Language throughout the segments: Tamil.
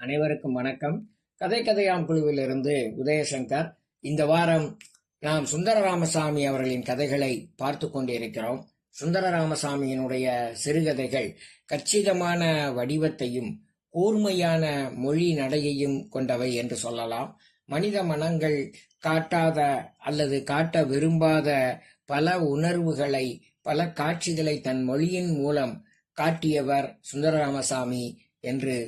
அனைவருக்கும் வணக்கம். கதை கதையாம் குழுவிலிருந்து உதயசங்கர் இந்த வாரம் நாம் சுந்தர ராமசாமி அவர்களின் கதைகளை பார்த்து கொண்டிருக்கிறோம். சுந்தர ராமசாமியினுடைய சிறுகதைகள் கச்சிதமான வடிவத்தையும் கூர்மையான மொழி நடையையும் கொண்டவை என்று சொல்லலாம். மனித மனங்கள் காட்டாத அல்லது காட்ட விரும்பாத பல உணர்வுகளை பல காட்சிகளை தன் மொழியின் மூலம் காட்டியவர் சுந்தரராமசாமி என்று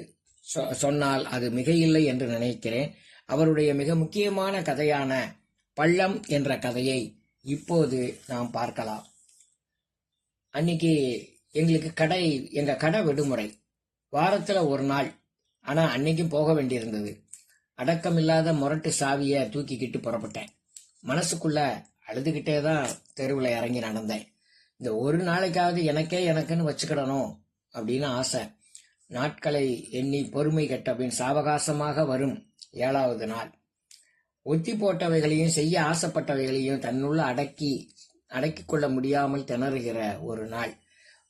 சொன்னால் அது மிகையில்லை என்று நினைக்கிறேன். அவருடைய மிக முக்கியமான கதையான பள்ளம் என்ற கதையை இப்போது நாம் பார்க்கலாம். அன்னைக்கு எங்களுக்கு கடை எங்க கடை விடுமுறை. வாரத்துல ஒரு நாள். ஆனா அன்னைக்கும் போக வேண்டியிருந்தது. அடக்கமில்லாத முரட்டு சாவியை தூக்கிக்கிட்டு புறப்பட்டேன். மனசுக்குள்ள அழுதுகிட்டே தான் தெருவில் இறங்கி நடந்தேன். இந்த ஒரு நாளைக்காவது எனக்கே எனக்குன்னு வச்சுக்கிடணும் அப்படின்னு ஆசை. நாட்களை எண்ணி பொறுமை கெட்டபின் சாவகாசமாக வரும் ஏழாவது நாள். ஒத்தி போட்டவைகளையும் செய்ய ஆசைப்பட்டவைகளையும் தன்னுள்ள அடக்கி அடக்கிக் கொள்ள முடியாமல் திணறுகிற ஒரு நாள்.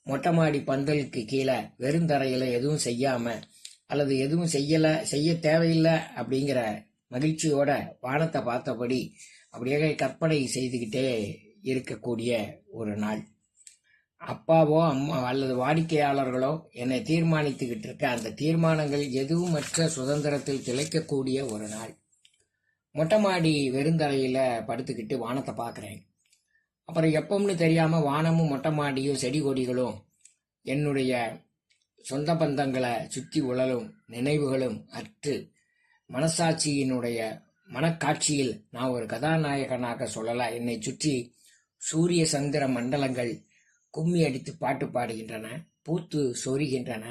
மொட்டை மாடி பந்தலுக்கு கீழே வெறுந்தரையில் எதுவும் செய்யாம அல்லது எதுவும் செய்யல செய்ய தேவையில்லை அப்படிங்கிற மகிழ்ச்சியோட வானத்தை பார்த்தபடி அப்படியே கற்பனை செய்துக்கிட்டே இருக்கக்கூடிய ஒரு நாள். அப்பாவோ அம்மா அல்லது வாடிக்கையாளர்களோ என்னை தீர்மானித்துக்கிட்டு இருக்க அந்த தீர்மானங்கள் எதுவுமற்ற சுதந்திரத்தில் திளைக்கக்கூடிய ஒரு நாள். மொட்டை மாடி வெறுந்தரையில படுத்துக்கிட்டு வானத்தை பார்க்குறேன். அப்புறம் எப்பவும்னு தெரியாமல் வானமும் மொட்டை மாடியும் செடி கொடிகளும் என்னுடைய சொந்த பந்தங்களை சுற்றி உழலும் நினைவுகளும் அற்று மனசாட்சியினுடைய மனக்காட்சியில் நான் ஒரு கதாநாயகனாக சொல்லலாம் என்னை சுற்றி சூரிய சந்திர மண்டலங்கள் கும்மி அடித்து பாட்டு பாடுகின்றன பூத்து சொரிகின்றன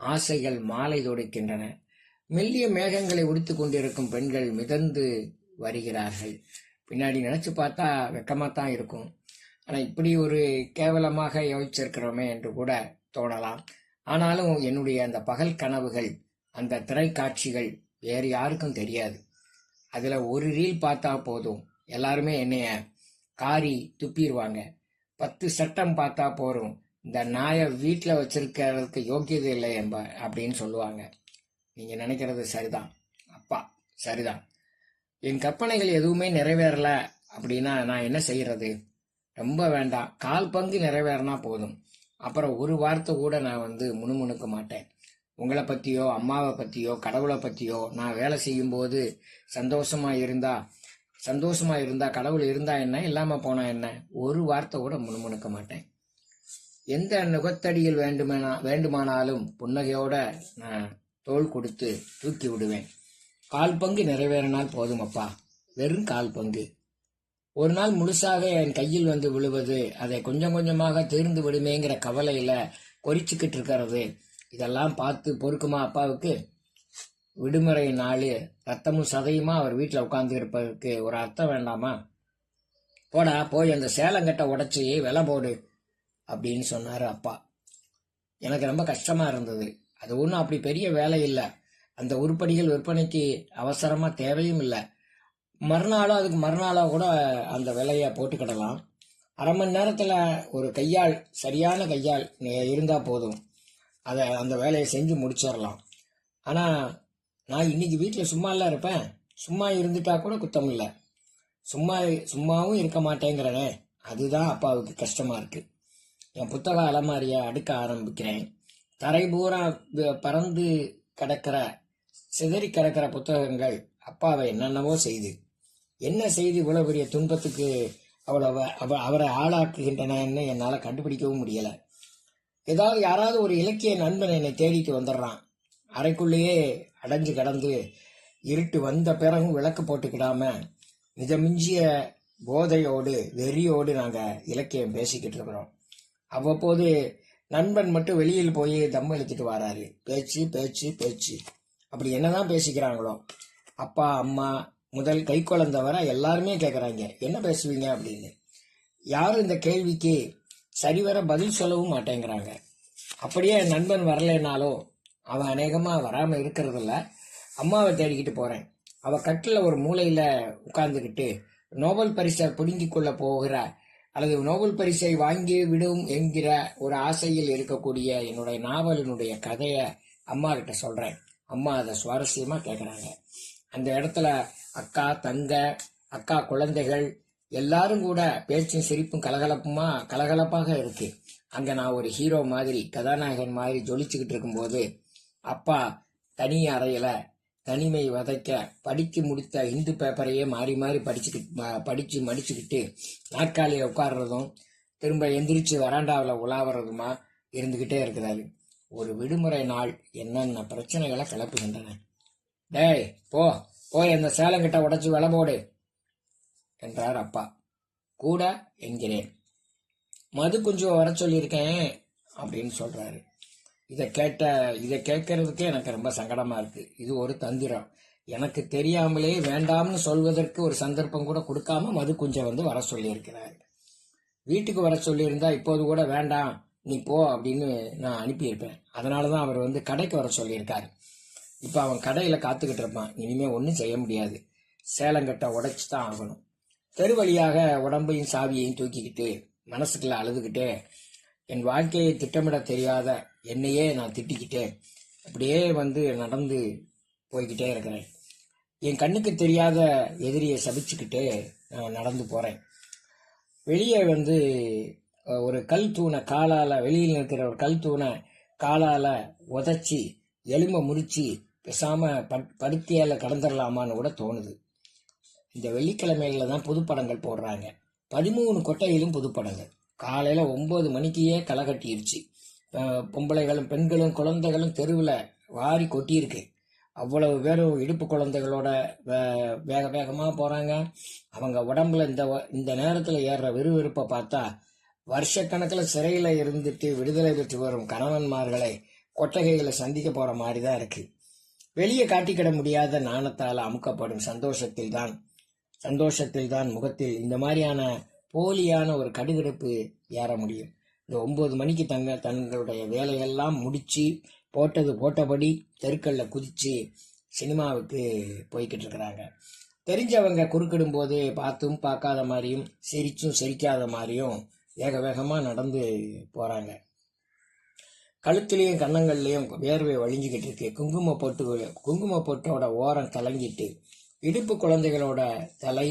ஆசைகள் மாலை தொடுக்கின்றன. மெல்லிய மேகங்களை உடுத்து கொண்டிருக்கும் பெண்கள் மிதந்து வருகிறார்கள். பின்னாடி நினைச்சு பார்த்தா வெக்கமாக தான் இருக்கும். ஆனால் இப்படி ஒரு கேவலமாக யோசிச்சிருக்கிறோமே என்று கூட தோணலாம். ஆனாலும் என்னுடைய அந்த பகல் கனவுகள் அந்த திரைக்காட்சிகள் வேறு யாருக்கும் தெரியாது. அதில் ஒரு ரீல் பார்த்தா போதும். எல்லாருமே என்னைய காரி துப்பிடுவாங்க. பத்து சட்டம் பார்த்தா போறோம். இந்த நாயை வீட்டில் வச்சிருக்கிறதுக்கு யோக்கியது இல்லை என்ப அப்படின்னு சொல்லுவாங்க. நீங்கள் நினைக்கிறது சரிதான். அப்பா சரிதான். என் கற்பனைகள் எதுவுமே நிறைவேறல அப்படின்னா நான் என்ன செய்கிறது ரொம்ப வேண்டாம். கால் பங்கு நிறைவேறினா போதும். அப்புறம் ஒரு வார்த்தை கூட நான் வந்து முணுமுணுக்க மாட்டேன். உங்களை பற்றியோ அம்மாவை பற்றியோ கடவுளை பற்றியோ நான் வேலை செய்யும்போது சந்தோஷமாக இருந்தால் சந்தோஷமா இருந்தா கடவுள் இருந்தா என்ன இல்லாம போனா என்ன ஒரு வார்த்தை கூட முணுமுணுக்க மாட்டேன். எந்த நுகத்தடியில் வேண்டுமானா வேண்டுமானாலும் புன்னகையோட நான் தோல் கொடுத்து தூக்கி விடுவேன். கால் பங்கு நிறைவேறினால் போதும் அப்பா வெறும் கால் பங்கு. ஒரு நாள் முழுசாக என் கையில் வந்து விழுவது அதை கொஞ்சம் கொஞ்சமாக தீர்ந்து விடுமேங்கிற கவலையில கொறிச்சுக்கிட்டு இருக்கிறது இதெல்லாம் பார்த்து பொறுக்குமா அப்பாவுக்கு? விடுமுறை நாள் ரத்தமும் சதையுமா அவர் வீட்டில் உட்காந்து இருப்பதற்கு ஒரு அர்த்தம் வேண்டாமா? போடா போய் அந்த சேலங்கட்டை உடச்சி விலை போடு அப்படின்னு சொன்னார் அப்பா. எனக்கு ரொம்ப கஷ்டமாக இருந்தது. அது ஒன்றும் அப்படி பெரிய வேலை இல்லை. அந்த உருப்படிகள் விற்பனைக்கு அவசரமாக தேவையும் இல்லை. மறுநாளோ அதுக்கு மறுநாளோ கூட அந்த விலையை போட்டுக்கிடலாம். அரை மணி நேரத்தில் ஒரு கையாள் சரியான கையாள் இருந்தால் போதும். அதை அந்த வேலையை செஞ்சு முடிச்சிடலாம். ஆனால் நான் இன்னைக்கு வீட்டில் சும்மா இருப்பேன். சும்மா இருந்துட்டா கூட குத்தம் இல்லை. சும்மா சும்மாவும் இருக்க மாட்டேங்கிறனே. அதுதான் அப்பாவுக்கு கஷ்டமாக இருக்குது என் புத்தக அலமாரியை அடுக்க ஆரம்பிக்கிறேன். தரை பூரா பறந்து கிடக்கிற சிதறி கிடக்கிற புத்தகங்கள் அப்பாவை என்னென்னவோ செய்து. என்ன செய்து இவ்வளோ பெரிய துன்பத்துக்கு அவ்வளோ அவ அவரை ஆளாக்குகின்றனன்னு என்னால் கண்டுபிடிக்கவும் முடியலை. ஏதாவது யாராவது ஒரு இலக்கிய நண்பன் என்னை தேடிட்டு வந்துடுறான். அறைக்குள்ளேயே அடைஞ்சு கிடந்து இருட்டு வந்த பிறகும் விளக்கு போட்டுக்கிடாம மிதமிஞ்சிய போதையோடு வெறியோடு நாங்கள் இலக்கியம் பேசிக்கிட்டு இருக்கிறோம். அவ்வப்போது நண்பன் மட்டும் வெளியில் போய் தம் எழுத்துட்டு வராரு. பேச்சு பேச்சு பேச்சு. அப்படி என்னதான் பேசிக்கிறாங்களோ? அப்பா அம்மா முதல் கை குழந்தை வர எல்லாருமே கேட்குறாங்க என்ன பேசுவீங்க? அப்படின்னு. யாரும் இந்த கேள்விக்கு சரிவர பதில் சொல்லவும் மாட்டேங்கிறாங்க. அப்படியே நண்பன் வரலைனாலும் அவன் அநேகமாக வராமல் இருக்கிறதில்ல. அம்மாவை தேடிக்கிட்டு போகிறேன் அவள் கட்டில் ஒரு மூலையில் உட்கார்ந்துக்கிட்டு நோபல் பரிசை பிடுங்கிக் கொள்ள போகிற அல்லது நோபல் பரிசை வாங்கி விடும் என்கிற ஒரு ஆசையில் இருக்கக்கூடிய என்னுடைய நாவலினுடைய கதையை அம்மா கிட்ட சொல்கிறேன் அம்மா அதை சுவாரஸ்யமாக கேட்குறாங்க அந்த இடத்துல அக்கா தங்க அக்கா குழந்தைகள் எல்லாரும் கூட பேச்சும் சிரிப்பும் கலகலப்புமா கலகலப்பாக இருக்கு. அங்கே நான் ஒரு ஹீரோ மாதிரி கதாநாயகன் மாதிரி ஜொலிச்சுக்கிட்டு இருக்கும்போது அப்பா தனி அறையில தனிமை வதைக்க படித்து முடித்த இந்து பேப்பரையே மாறி மாறி படிச்சுக்கிட்டு படித்து மடிச்சுக்கிட்டு நாற்காலியில் உட்கார்றதும் திரும்ப எந்திரிச்சு வராண்டாவில் உலாவறதுமா இருந்துக்கிட்டே இருக்கிறாரு ஒரு விடுமுறை நாள் என்னென்ன பிரச்சனைகளை கிளப்புகின்றன. டேய் போ போய் அந்த சேலங்கிட்ட உடச்சி வில போடு என்றார் அப்பா. கூட என்கிறேன். மது கொஞ்சம் வர சொல்லியிருக்கேன் அப்படின்னு சொல்கிறாரு இதை கேட்ட இதை கேட்கறதுக்கே எனக்கு ரொம்ப சங்கடமா இருக்கு. இது ஒரு தந்திரம். எனக்கு தெரியாமலே வேண்டாம்னு சொல்வதற்கு ஒரு சந்தர்ப்பம் கூட கொடுக்காம மது கொஞ்சம் வந்து வர சொல்லியிருக்கிறார். வீட்டுக்கு வர சொல்லியிருந்தா இப்போது கூட வேண்டாம் நீ போ அப்படின்னு நான் அனுப்பியிருப்பேன். அதனால தான் அவர் வந்து கடைக்கு வர சொல்லியிருக்காரு. இப்போ அவன் கடையில் காத்துக்கிட்டு இருப்பான். இனிமேல் ஒன்றும் செய்ய முடியாது. சேலங்கட்டை உடைச்சி தான் ஆகணும். தெரு வழியாக உடம்பையும் சாவியையும் தூக்கிக்கிட்டு மனசுக்குள்ள அழுதுகிட்டே என் வாழ்க்கையை திட்டமிட தெரியாத என்னையே நான் திட்டிக்கிட்டேன். அப்படியே வந்து நடந்து போய்கிட்டே இருக்கிறேன். என் கண்ணுக்கு தெரியாத எதிரியை சபிச்சுக்கிட்டே நான் நடந்து போகிறேன் வெளியே வந்து ஒரு கல் தூணை காலால் வெளியில் இருக்கிற ஒரு கல் தூணை காலால் உதைச்சி எலும்பை முறிச்சு பேசாமல் பட்- படுத்தியால் கடந்துடலாமான்னு கூட தோணுது. இந்த வெள்ளிக்கிழமையில தான் புதுப்படங்கள் போடுறாங்க. பதிமூணு கொட்டையிலும் புதுப்படங்கள். காலையில் ஒம்பது மணிக்கே களை கட்டிருச்சு. பொம்பளைகளும் பெண்களும் குழந்தைகளும் தெருவில் வாரி கொட்டியிருக்கு. அவ்வளவு பேரும் இடுப்பு குழந்தைகளோட வே- வேக வேகமாக போகிறாங்க அவங்க உடம்புல இந்த இந்த நேரத்தில் ஏறுற விறுவிறுப்பை பார்த்தா வருஷக்கணக்கில் சிறையில் இருந்துட்டு விடுதலை பெற்று வரும் கணவன்மார்களை கொட்டகைகளை சந்திக்க போகிற மாதிரி தான் இருக்குது வெளியே காட்டிக்கிட முடியாத நாணத்தால் அமுக்கப்படும் சந்தோஷத்தில் தான் சந்தோஷத்தில் தான் முகத்தில் இந்த மாதிரியான போலியான ஒரு கடுகடுப்பு ஏற முடியும். இந்த ஒம்பது மணிக்கு தங்க தங்களுடைய வேலையெல்லாம் முடித்து போட்டது போட்டபடி தெருக்கல்ல குதித்து சினிமாவுக்கு போய்கிட்டு இருக்கிறாங்க. தெரிஞ்சவங்க குறுக்கிடும்போது பார்த்தும் பார்க்காத மாதிரியும் சிரிச்சும் சிரிக்காத மாதிரியும் வேக வேகமாக நடந்து போகிறாங்க கழுத்துலேயும் கன்னங்கள்லேயும் வேர்வை வழிஞ்சிக்கிட்டு இருக்கு. குங்கும பொட்டு குங்கும பொட்டோட ஓரம் கலங்கிட்டு இடுப்பு குழந்தைகளோட தலை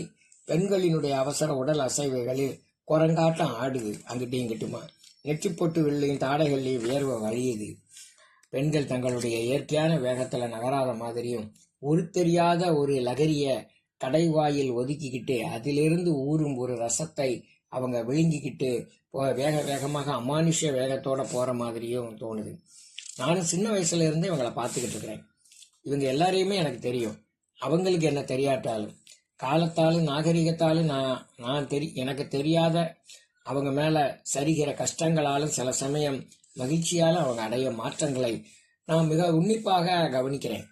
பெண்களினுடைய அவசர உடல் அசைவுகளில் குரங்காட்டம் ஆடுது. அங்கிட்டும் இங்கிட்டுமா நெற்றி பொட்டு வெள்ளையும் தாடைகள்லையும் வேர்வை வழியுது. பெண்கள் தங்களுடைய இயற்கையான வேகத்தில் நகராத மாதிரியும் ஒரு தெரியாத ஒரு லகரிய கடைவாயில் ஒதுக்கிக்கிட்டு அதிலிருந்து ஊறும் ஒரு ரசத்தை அவங்க விழுங்கிக்கிட்டு வேக வேகமாக அமானுஷ வேகத்தோட போகிற மாதிரியும் தோணுது. நானும் சின்ன வயசுலேருந்தே இவங்களை பார்த்துக்கிட்டு இருக்கிறேன். இவங்க எல்லாரையுமே எனக்கு தெரியும். அவங்களுக்கு என்ன தெரியாட்டாலும். காலத்தாலும் நாகரிகத்தாலும் நான் நான் தெரி எனக்கு தெரியாத அவங்க மேலே சரிகிற கஷ்டங்களாலும் சில சமயம் மகிழ்ச்சியாலும் அவங்க அடைய மாற்றங்களை நான் மிக உன்னிப்பாக கவனிக்கிறேன்.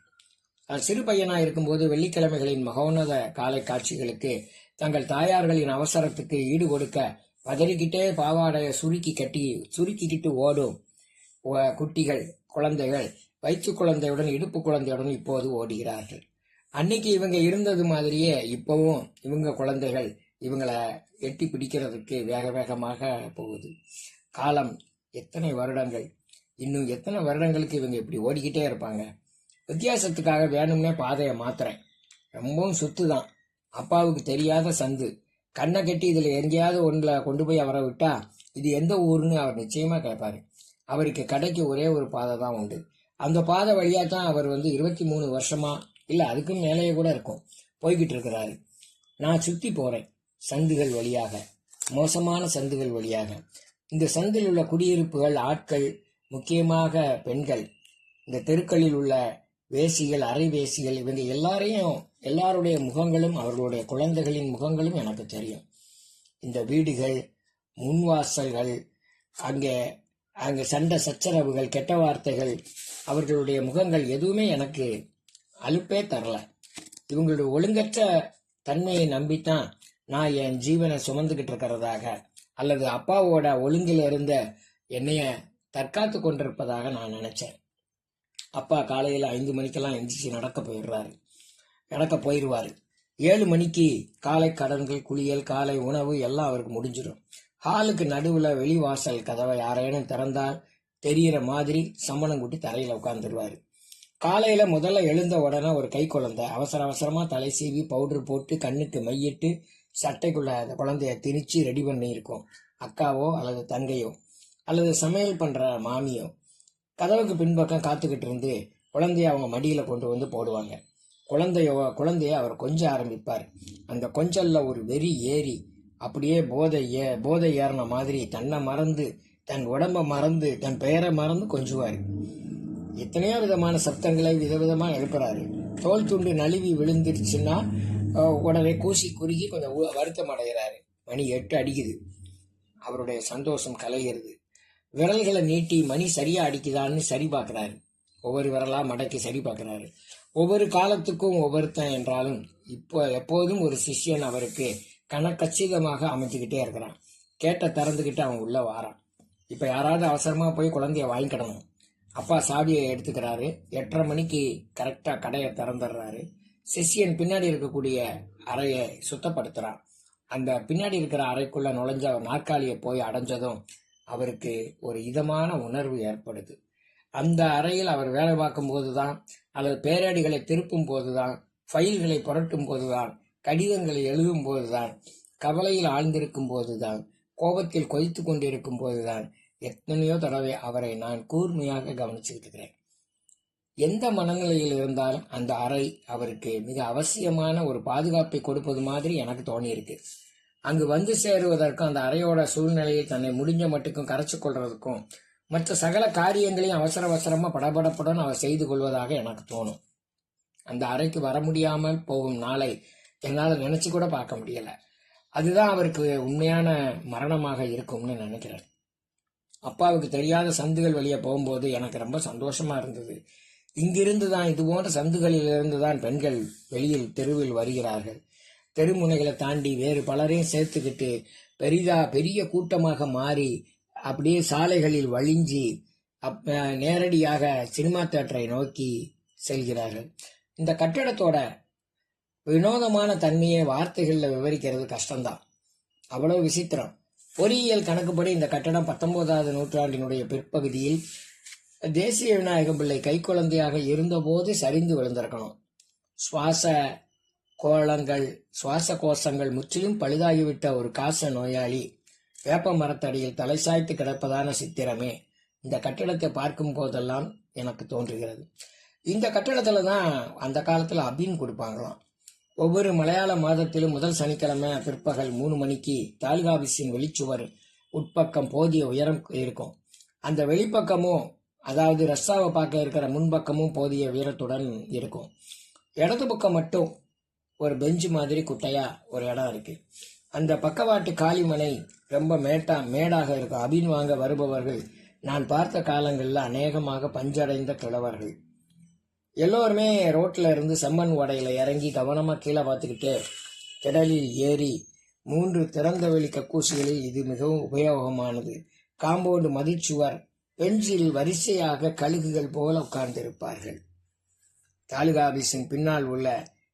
சிறு பையனாக இருக்கும்போது வெள்ளிக்கிழமைகளின் மகோன்னத காலை காட்சிகளுக்கு தங்கள் தாயார்களின் அவசரத்துக்கு ஈடு கொடுக்க பதறிக்கிட்டே பாவாடையை சுருக்கி கட்டி சுருக்கிக்கிட்டு ஓடும். குட்டிகள் குழந்தைகள் வயிற்று குழந்தையுடன் இடுப்பு குழந்தையுடன் இப்போது ஓடுகிறார்கள். அன்னைக்கு இவங்க இருந்தது மாதிரியே இப்போவும் இவங்க குழந்தைகள் இவங்கள எட்டி பிடிக்கிறதுக்கு வேக வேகமாக போகுது. காலம் எத்தனை வருடங்கள்? இன்னும் எத்தனை வருடங்களுக்கு இவங்க இப்படி ஓடிக்கிட்டே இருப்பாங்க? வித்தியாசத்துக்காக வேணும்னே பாதையை மாத்துறேன். ரொம்பவும் சுத்து தான் அப்பாவுக்கு தெரியாத சந்து. கண்ணை கட்டி இதில் எங்கேயாவது ஒன்றில் கொண்டு போய் அவரை விட்டா இது எந்த ஊருன்னு அவர் நிச்சயமாக கேட்பார் அவருக்கு கடைக்கு ஒரே ஒரு பாதை தான் உண்டு. அந்த பாதை வழியாக தான் அவர் வந்து இருபத்தி மூணு வருஷமாக இல்லை அதுக்கும் மேலேயே கூட இருக்கும். போய்கிட்டு இருக்கிறாரு நான் சுற்றி போகிறேன் சந்துகள் வழியாக. மோசமான சந்துகள் வழியாக. இந்த சந்தில் உள்ள குடியிருப்புகள் ஆட்கள் முக்கியமாக பெண்கள். இந்த தெருக்களில் உள்ள வேசிகள் அரை வேசிகள் இவங்க எல்லாரையும் எல்லாருடைய முகங்களும் அவர்களுடைய குழந்தைகளின் முகங்களும் எனக்கு தெரியும். இந்த வீடுகள் முன்வாசல்கள் அங்கே அங்கே சண்டை சச்சரவுகள் கெட்ட வார்த்தைகள் அவர்களுடைய முகங்கள் எதுவுமே எனக்கு அலுப்பே தரல. இவங்களுடைய ஒழுங்கற்ற தன்மையை நம்பித்தான் நான் என் ஜீவனை சுமந்துகிட்டு இருக்கிறதாக அல்லது அப்பாவோட ஒழுங்கில் இருந்த என்னைய தற்காத்து கொண்டிருப்பதாக நான் நினச்சேன். அப்பா காலையில் ஐந்து மணிக்கெல்லாம் எந்திரிச்சு நடக்க போயிடுறாரு. நடக்க போயிடுவாரு. ஏழு மணிக்கு காலை கடன்கள் குளியல் காலை உணவு எல்லாம் அவருக்கு முடிஞ்சிடும். ஹாலுக்கு நடுவில் வெளிவாசல் கதவை யாரேனும் திறந்தால் தெரியிற மாதிரி சம்மணம் கூட்டி தரையில் உட்காந்துருவாரு காலையில் முதல்ல எழுந்த உடனே ஒரு கை குழந்தை. அவசர அவசரமாக தலை சீவி பவுடர் போட்டு கண்ணுக்கு மையிட்டு சட்டைக்குள்ள அந்த குழந்தைய திணிச்சு ரெடி பண்ணியிருக்கோம். அக்காவோ அல்லது தங்கையோ அல்லது சமையல் பண்ணுற மாமியோ கதவுக்கு பின்பக்கம் காத்துக்கிட்டு இருந்து குழந்தைய அவங்க மடியில் கொண்டு வந்து போடுவாங்க. குழந்தையோ குழந்தைய அவர் கொஞ்ச ஆரம்பிப்பார். அந்த கொஞ்சல்ல ஒரு வெறி ஏறி அப்படியே போதை ஏ போதை ஏறின மாதிரி தன்னை மறந்து தன் உடம்ப மறந்து தன் பெயரை மறந்து கொஞ்சுவார். எத்தனையோ விதமான சப்தங்களை விதவிதமாக எழுப்புறாரு. தோல் துண்டு நழுவி விழுந்துருச்சுன்னா உடனே கூசி குறுகி கொஞ்சம் வருத்தம் அடைகிறாரு. மணி எட்டு அடிக்குது. அவருடைய சந்தோஷம் கலைகிறது. விரல்களை நீட்டி மணி சரியா அடிக்குதான்னு சரி பார்க்குறாரு. ஒவ்வொரு விரலாக மடக்கி சரி பார்க்குறாரு. ஒவ்வொரு காலத்துக்கும் ஒவ்வொருத்தன் என்றாலும் இப்போ எப்போதும் ஒரு சிஷ்யன் அவருக்கு கணக்கச்சிதமாக அமைச்சுக்கிட்டே இருக்கிறான். கேட்ட திறந்துக்கிட்டு அவன் உள்ளே வாரான். இப்போ யாராவது அவசரமாக போய் குழந்தைய வாங்கிக்கிடணும். அப்பா சாவியை எடுத்துக்கிறாரு. எட்டரை மணிக்கு கரெக்டாக கடையை திறந்துடுறாரு. சிஷ்யன் பின்னாடி இருக்கக்கூடிய அறையை சுத்தப்படுத்துகிறான் அந்த பின்னாடி இருக்கிற அறைக்குள்ளே நுழைஞ்ச அவர் நாற்காலியை போய் அடைஞ்சதும் அவருக்கு ஒரு இதமான உணர்வு ஏற்படுது. அந்த அறையில் அவர் வேலை பார்க்கும் போதுதான் அல்லது பேரடிகளை திருப்பும் போது தான் ஃபைல்களை புரட்டும் போது தான் கடிதங்களை எழுதும் போதுதான் கவலையில் ஆழ்ந்திருக்கும் போது தான் கோபத்தில் கொதித்து கொண்டிருக்கும் போது தான் எத்தனையோ தடவை அவரை நான் கூர்மையாக கவனிச்சுக்கிட்டு இருக்கிறேன் எந்த மனநிலையில் இருந்தாலும் அந்த அறை அவருக்கு மிக அவசியமான ஒரு பாதுகாப்பை கொடுப்பது மாதிரி எனக்கு தோணியிருக்கு. அங்கு வந்து சேருவதற்கும் அந்த அறையோட சூழ்நிலையில் தன்னை முடிஞ்ச மட்டுக்கும் கரைச்சு கொள்றதுக்கும் மற்ற சகல காரியங்களையும் அவசர அவசரமாக படபடப்புடன் அவர் செய்து கொள்வதாக எனக்கு தோணும். அந்த அறைக்கு வர முடியாமல் போகும் நாளை என்னால் நினைச்சு கூட பார்க்க முடியலை. அதுதான் அவருக்கு உண்மையான மரணமாக இருக்கும்னு நினைக்கிறேன். அப்பாவுக்கு தெரியாத சந்துகள் வழியே போகும்போது எனக்கு ரொம்ப சந்தோஷமா இருந்தது. இங்கிருந்து தான் இது போன்ற சந்துகளில் இருந்து தான் பெண்கள் வெளியில் தெருவில் வருகிறார்கள். தெருமுனைகளை தாண்டி வேறு பலரையும் சேர்த்துக்கிட்டு பெரிதா பெரிய கூட்டமாக மாறி அப்படியே சாலைகளில் வழிஞ்சி அப் நேரடியாக சினிமா தேட்டரை நோக்கி செல்கிறார்கள். இந்த கட்டடத்தோட வினோதமான தன்மையை வார்த்தைகளில் விவரிக்கிறது கஷ்டம்தான். அவ்வளோ விசித்திரம். பொறியியல் கணக்குப்படி இந்த கட்டடம் பத்தொன்பதாவது நூற்றாண்டினுடைய பிற்பகுதியில் தேசிய விநாயகம் பிள்ளை கைக்குழந்தையாக இருந்தபோது சரிந்து விழுந்திருக்கணும். சுவாச கோளங்கள் சுவாச கோஷங்கள் முற்றிலும் பழுதாகிவிட்ட ஒரு காச நோயாளி வேப்ப மரத்தடியில் தலை சாய்த்து கிடப்பதான சித்திரமே. இந்த கட்டிடத்தை பார்க்கும் போதெல்லாம் எனக்கு தோன்றுகிறது. இந்த கட்டிடத்துல தான் அந்த காலத்தில் அபின் கொடுப்பாங்களாம். ஒவ்வொரு மலையாள மாதத்திலும் முதல் சனிக்கிழமை பிற்பகல் மூணு மணிக்கு தாலுகா ஆஃபீஸின் வெளிச்சுவர் உட்பக்கம் போதிய உயரம் இருக்கும். அந்த வெளிப்பக்கமும் அதாவது ரஸ்ஸாவை பார்க்க இருக்கிற முன்பக்கமும் போதிய உயரத்துடன் இருக்கும். இடது பக்கம் மட்டும் ஒரு பெஞ்சு மாதிரி குட்டையாக ஒரு இடம் இருக்குது அந்த பக்கவாட்டு காளிமனை ரொம்ப மேட்டா மேடாக இருக்கும். அபின் வாங்க வருபவர்கள் நான் பார்த்த காலங்களில் அநேகமாக பஞ்சடைந்த கிழவர்கள். எல்லோருமே ரோட்டில் இருந்து செம்மண் ஓடையில இறங்கி கவனமாக கீழே பார்த்துக்கிட்டு திடலில் ஏறி மூன்று திறந்த வெளி கக்கூசிகளில் இது மிகவும் உபயோகமானது. காம்பவுண்டு மதிச்சுவர் பெஞ்சில் வரிசையாக கழுகுகள் போல உட்கார்ந்திருப்பார்கள். தாலுகா ஆபீஸின் பின்னால் உள்ள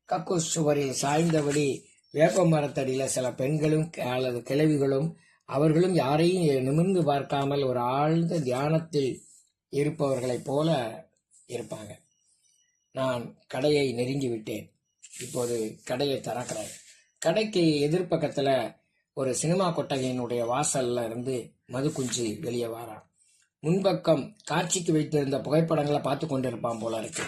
கக்கூஸ் சுவரில் சாய்ந்தபடி வேப்ப மரத்தடியில் சில பெண்களும் அல்லது கிழவிகளும் அவர்களும் யாரையும் நிமிர்ந்து பார்க்காமல் ஒரு ஆழ்ந்த தியானத்தில் இருப்பவர்களைப் போல இருப்பாங்க. நான் கடையை நெருங்கி விட்டேன். இப்போது கடையை திறக்கிறேன். கடைக்கு எதிர்ப்பக்கத்தில் ஒரு சினிமா கொட்டகையினுடைய வாசல்ல இருந்து மதுக்குஞ்சி வெளியே வாரான். முன்பக்கம் காட்சிக்கு வைத்திருந்த புகைப்படங்களை பார்த்து கொண்டிருப்பான் போல இருக்கு.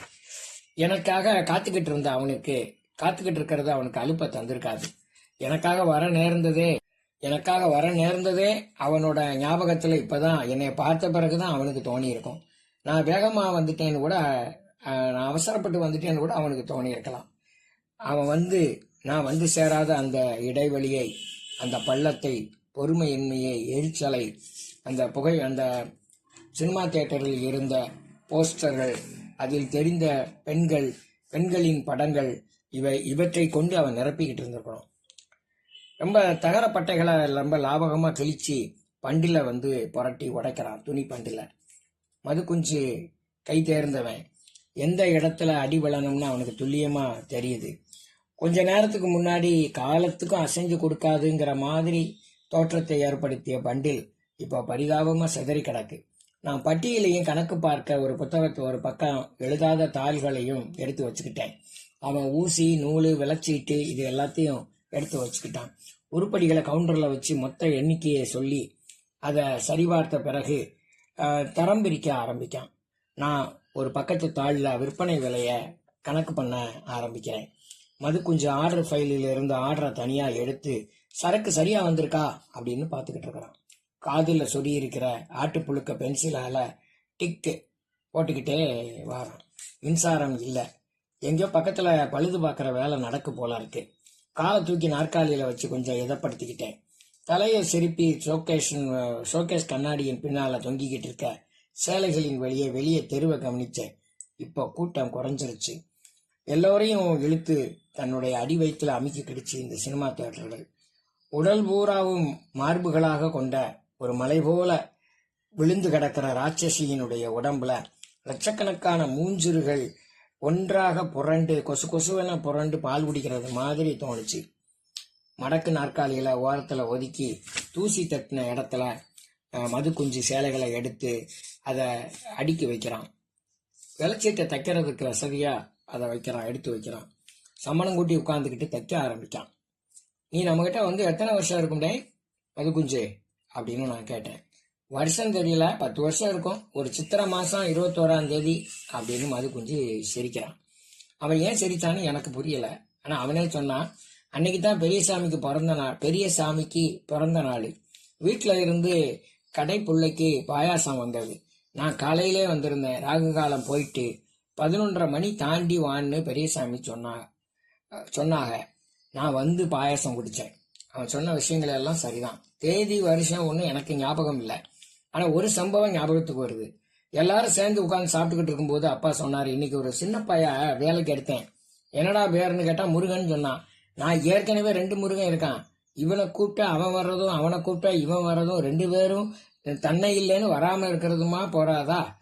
எனக்காக காத்துக்கிட்டு இருந்த அவனுக்கு காத்துக்கிட்டு இருக்கிறது அவனுக்கு அலுப்பை தந்திருக்காது. எனக்காக வர நேர்ந்ததே எனக்காக வர நேர்ந்ததே அவனோட ஞாபகத்தில் இப்போதான் என்னை பார்த்த பிறகுதான் அவனுக்கு தோணி இருக்கும் நான் வேகமாக வந்துட்டேன்னு கூட நான் அவசரப்பட்டு வந்துட்டேன்னு கூட அவனுக்கு தோணி இருக்கலாம். அவன் வந்து நான் வந்து சேராத அந்த இடைவெளியை அந்த பள்ளத்தை பொறுமையின்மையை எரிச்சலை அந்த புகை அந்த சினிமா தேட்டரில் இருந்த போஸ்டர்கள் அதில் தெரிந்த பெண்கள் பெண்களின் படங்கள் இவை இவற்றை கொண்டு அவன் நிரப்பிக்கிட்டு இருந்திருக்கணும். ரொம்ப தகர பட்டைகளை ரொம்ப லாபகமாக கிழிச்சு பண்டில வந்து புரட்டி உடைக்கிறான் துணி பண்டில. மது குஞ்சு கை தேர்ந்தவன். எந்த இடத்துல அடி விழணும்னு அவனுக்கு துல்லியமாக தெரியுது. கொஞ்ச நேரத்துக்கு முன்னாடி காலத்துக்கும் அசைஞ்சு கொடுக்காதுங்கிற மாதிரி தோற்றத்தை ஏற்படுத்திய பண்டில் இப்போ பரிதாபமாக சிதறி கிடக்கு. நான் பட்டியலையும் கணக்கு பார்க்க ஒரு புத்தகத்தை ஒரு பக்கம் எழுதாத தாள்களையும் எடுத்து வச்சுக்கிட்டேன். அவன் ஊசி நூல் விளச்சீட்டு இது எல்லாத்தையும் எடுத்து வச்சுக்கிட்டான். உருப்படிகளை கவுண்டரில் வச்சு மொத்த எண்ணிக்கையை சொல்லி அதை சரிபார்த்த பிறகு தரம் பிரிக்க ஆரம்பிக்கான். நான் ஒரு பக்கத்து தாளில் விற்பனை விலையை கணக்கு பண்ண ஆரம்பிக்கிறேன். மது கொஞ்சம் ஆர்டர் ஃபைலில் இருந்து ஆர்டரை தனியாக எடுத்து சரக்கு சரியாக வந்திருக்கா? அப்படின்னு பார்த்துக்கிட்டு இருக்கிறான். காதில் சொடி இருக்கிற ஆட்டுப்புழுக்க பென்சிலால் டிக்கு போட்டுக்கிட்டே வாரான். மின்சாரம் இல்லை. எங்கேயோ பக்கத்தில் பழுது பார்க்குற வேலை நடக்கு போல இருக்கு. காலை தூக்கி நாற்காலியில் வச்சு கொஞ்சம் இதப்படுத்திக்கிட்டேன். தலையை சிரிப்பி ஷோகேஷ் கண்ணாடியின் பின்னால் தொங்கிக்கிட்டு இருக்க சேலைகளின் வழியே வெளியே தெருவை கவனித்தேன். இப்போ கூட்டம் குறைஞ்சிருச்சு. எல்லோரையும் இழுத்து தன்னுடைய அடி வயிற்றுல அமுக்கி கிடச்சி இந்த சினிமா தியேட்டர்கள். உடல் பூராவும் மார்புகளாக கொண்ட ஒரு மலை போல விழுந்து கிடக்கிற ராட்சசியினுடைய உடம்புல லட்சக்கணக்கான மூஞ்சிறுகள் ஒன்றாக புரண்டு கொசு கொசுவென புரண்டு பால் குடிக்கிறது மாதிரி தோணுச்சு. மடக்கு நாற்காலிகளை ஓரத்தில் ஒதுக்கி தூசி தட்டின இடத்துல மது குஞ்சு சேலைகளை எடுத்து அதை அடுக்கி வைக்கிறான். விளைச்சீட்டை தைக்கிறதுக்கு வசதியாக அதை வைக்கிறான் எடுத்து வைக்கிறான். சம்மணம் கூட்டி உட்காந்துக்கிட்டு தைக்க ஆரம்பிக்கான் நீ நம்மக்கிட்ட வந்து எத்தனை வருஷம் இருக்கும்டே மது குஞ்சு அப்படின்னு நான் கேட்டேன். வருஷம் தெரியல பத்து வருஷம் இருக்கும். ஒரு சித்திரை மாதம் இருபத்தோராம் தேதி அப்படின்னு மது குஞ்சு சிரிக்கிறான். அவன் ஏன் சிரித்தான்னு எனக்கு புரியலை. ஆனால் அவனே சொன்னான் அன்னைக்கு தான் பெரிய சாமிக்கு பிறந்த நாள் பெரிய சாமிக்கு பிறந்த நாள். வீட்டில் இருந்து கடை பாயாசம் வந்தது. நான் காலையிலே வந்திருந்தேன் ராகு காலம் போயிட்டு பதினொன்றரை மணி தாண்டி வான்னு பெரியசாமி சொன்னா சொன்னாங்க நான் வந்து பாயாசம் குடித்தேன் அவன் சொன்ன விஷயங்கள் எல்லாம் சரிதான். தேதி வருஷம் ஒன்றும் எனக்கு ஞாபகம் இல்லை. ஆனால் ஒரு சம்பவம் ஞாபகத்துக்கு வருது. எல்லாரும் சேர்ந்து உட்காந்து சாப்பிட்டுக்கிட்டு இருக்கும்போது அப்பா சொன்னார் இன்னைக்கு ஒரு சின்ன பைய வேலைக்கு எடுத்தேன். என்னடா பேருன்னு கேட்டால் முருகன் சொன்னான். நான் ஏற்கனவே ரெண்டு முருகன் இருக்கான். இவனை கூப்பிட்டா அவன் வர்றதும் அவனை கூப்பிட்டா இவன் வர்றதும் ரெண்டு பேரும் தன்னை இல்லைன்னு வராமல் இருக்கிறதுமா போறாதா?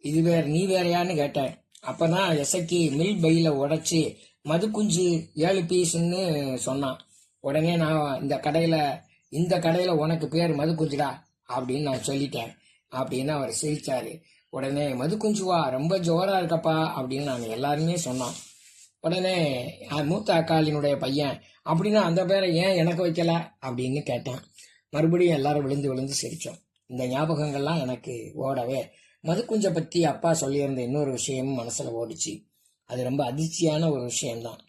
இது வேற நீ வேறையான்னு கேட்டேன். அப்பதான் எசக்கி மில் பையில உடைச்சி மது குஞ்சு ஏழு பீஸ்ன்னு சொன்னான். உடனே நான் இந்த கடையில இந்த கடையில உனக்கு பேர் மது குஞ்சுடா அப்படின்னு நான் சொல்லிட்டேன். அப்படின்னு அவர் சிரிச்சாரு. உடனே மது குஞ்சுவா? ரொம்ப ஜோரா இருக்கப்பா அப்படின்னு நாங்கள் எல்லாருமே சொன்னோம். உடனே மூத்த அக்காளினுடைய பையன். அப்படின்னா அந்த பேரை ஏன் எனக்கு வைக்கல? அப்படின்னு கேட்டேன். மறுபடியும் எல்லாரும் விழுந்து விழுந்து சிரித்தோம் இந்த ஞாபகங்கள்லாம் எனக்கு ஓடவே. மதுக்குஞ்சை பற்றி அப்பா சொல்லியிருந்த இன்னொரு விஷயமும் மனசில் ஓடிச்சு. அது ரொம்ப அதிர்ச்சியான ஒரு விஷயம்தான்.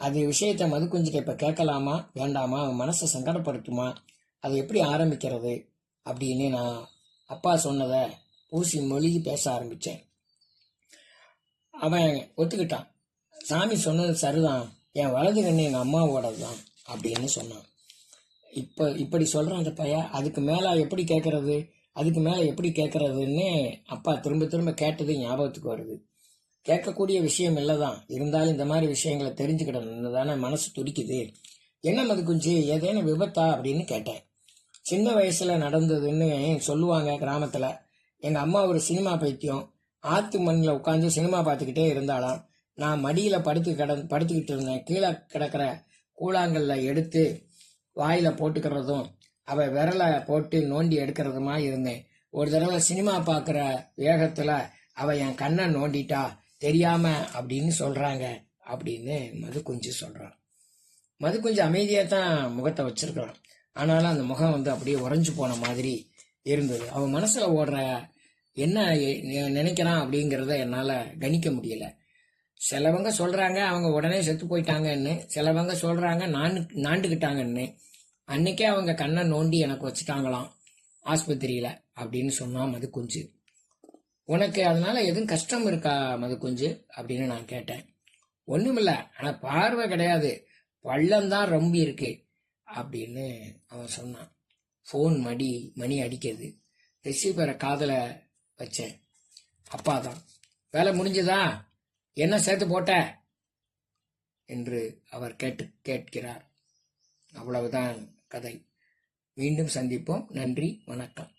அது விஷயத்தை மதுக்குஞ்சிட்ட இப்போ கேட்கலாமா வேண்டாமா அவன் மனசை சங்கடப்படுத்துமா அதை எப்படி ஆரம்பிக்கிறது அப்படின்னு நான் அப்பா சொன்னதை ஊசி மொழிகி பேச ஆரம்பித்தேன் அவன் ஒத்துக்கிட்டான். சாமி சொன்னது சரிதான். என் வலது கண்ணு எங்கள் அம்மாவோடது தான் அப்படின்னு சொன்னான். இப்போ இப்படி சொல்கிறான் அந்த பையன் அதுக்கு மேலே எப்படி கேட்கறது அதுக்கு மேலே எப்படி கேட்குறதுன்னு அப்பா திரும்ப திரும்ப கேட்டது ஞாபகத்துக்கு வருது. கேட்கக்கூடிய விஷயம் இல்லை தான் இருந்தாலும் இந்த மாதிரி விஷயங்களை தெரிஞ்சுக்கிடணும்னு தானே மனசு துடிக்குது. என்ன மது குஞ்சு ஏதேனும் விபத்தா? அப்படின்னு கேட்டேன். சின்ன வயசில் நடந்ததுன்னு சொல்லுவாங்க கிராமத்தில். எங்கள் அம்மா ஒரு சினிமா பைத்தியம். ஆற்று மண்ணில் உட்காந்து சினிமா பார்த்துக்கிட்டே இருந்தாலும் நான் மடியில் படுத்து கட படுத்துக்கிட்டு இருந்தேன். கீழே கிடக்கிற கூழாங்கல்ல எடுத்து வாயில் போட்டுக்கிறதும் அவள் விரலை போட்டு நோண்டி எடுக்கிறதுமா இருந்தேன். ஒரு தடவை சினிமா பார்க்குற வேகத்தில் அவள் என் கண்ணை நோண்டிட்டா தெரியாம அப்படின்னு சொல்கிறாங்க அப்படின்னு மது குஞ்சு சொல்கிறான் மது கொஞ்சம் அமைதியாக தான் முகத்தை வச்சிருக்கிறான். ஆனாலும் அந்த முகம் வந்து அப்படியே உறைஞ்சு போன மாதிரி இருந்தது. அவன் மனசில் ஓடுற என்ன நினைக்கிறான் அப்படிங்கிறத என்னால் கணிக்க முடியலை. சிலவங்க சொல்கிறாங்க அவங்க உடனே செத்து போயிட்டாங்கன்னு. சிலவங்க சொல்கிறாங்க நான் நாண்டுக்கிட்டாங்கன்னு அன்னைக்கே அவங்க கண்ணை நோண்டி எனக்கு வச்சுட்டாங்களாம் ஆஸ்பத்திரியில் அப்படின்னு சொன்னான் மது குஞ்சு உனக்கு அதனால எதுவும் கஷ்டம் இருக்கா மது குஞ்சு அப்படின்னு நான் கேட்டேன். ஒண்ணுமில்ல ஆனால் பார்வை கிடையாது. பள்ளம்தான் ரொம்ப இருக்கு அப்படின்னு அவன் சொன்னான். ஃபோன் மடி மணி அடிக்கிறது. ரிசீவரை காதில் வச்சேன். அப்பா தான் வேலை முடிஞ்சதா? என்ன சேர்த்து போட்ட என்று அவர் கேட்டு கேட்கிறார். அவ்வளவுதான் கதை. மீண்டும் சந்திப்போம். நன்றி. வணக்கம்.